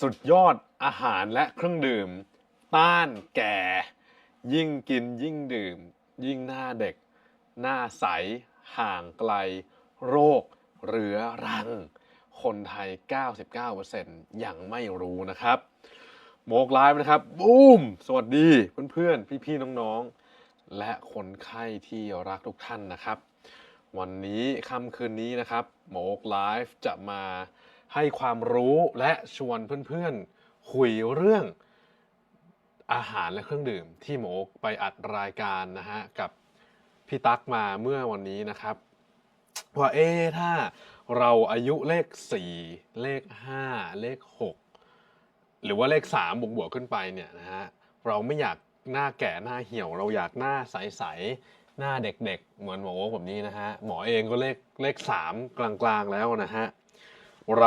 สุดยอดอาหารและเครื่องดื่ม ต้านแก่ ยิ่งกินยิ่งดื่ม ยิ่งหน้าเด็ก หน้าใส ห่างไกล โรค เรื้อรัง คนไทย 99%ยังไม่รู้นะครับ โมกไลฟ์นะครับ บูม สวัสดีเพื่อนๆ พี่ๆ น้องๆ และคนไข้ที่รักทุกท่านนะครับ วันนี้ค่ำคืนนี้นะครับหมกไลฟ์จะมา ให้ความรู้และชวนเพื่อนๆคุยเรื่องอาหารและเครื่องดื่มที่หมอโอ๊กไปอัดรายการนะฮะกับพี่ตั๊กมาเมื่อวันนี้นะครับ ว่าเอ๊ถ้าเราอายุเลข 4 เลข 5 เลข 6 หรือว่าเลข 3 บวกบวกขึ้นไปเนี่ยนะฮะเราไม่อยากหน้าแก่หน้าเหี่ยว เราอยากหน้าใสๆหน้าเด็กๆ เหมือนหมอโอ๊คแบบนี้นะฮะหมอเองก็เลขเลข 3 กลางๆแล้วนะฮะเรา